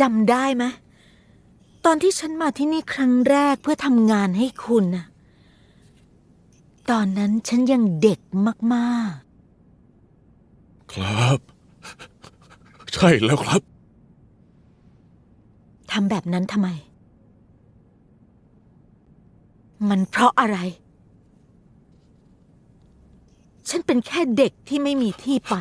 จำได้ไหมตอนที่ฉันมาที่นี่ครั้งแรกเพื่อทำงานให้คุณน่ะ ตอนนั้นฉันยังเด็กมากครับ ใช่แล้วครับๆทำแบบนั้นทำไม มันเพราะอะไร ฉันเป็นแค่เด็กที่ไม่มีที่ไป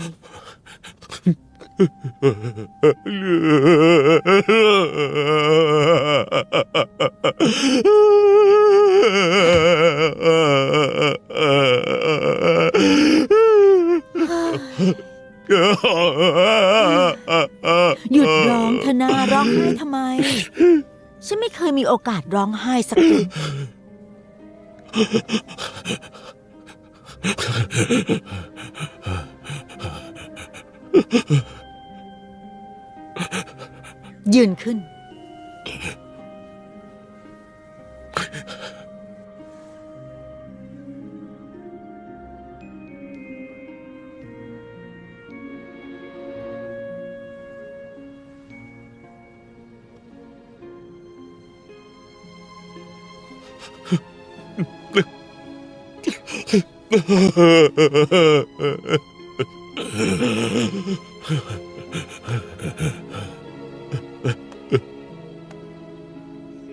หยุดร้องเถอะนาร้องไห้ทำไม ฉันไม่เคยมีโอกาสร้องไห้สักที ยืนขึ้น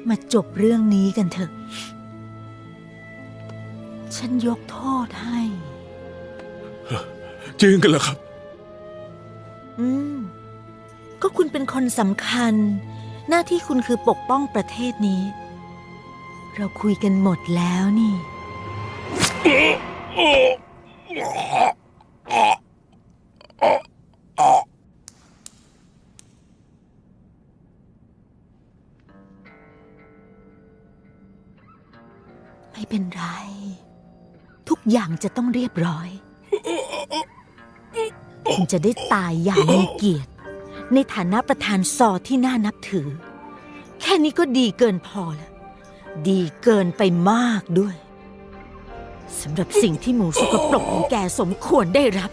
มาจบเรื่องนี้กันเถอะ ฉันยกโทษให้ จริงกันเหรอครับ อืม ก็คุณเป็นคนสำคัญ หน้าที่คุณคือปกป้องประเทศนี้ เราคุยกันหมดแล้วนี่ ไม่เป็นไร ทุกอย่างจะต้องเรียบร้อย คุณจะได้ตายอย่างมีเกียรติ ในฐานะประธานซอที่น่านับถือ แค่นี้ก็ดีเกินพอแล้ว ดีเกินไปมากด้วยสำหรับสิ่งที่หมูสกปรกของแกสมควรได้รับ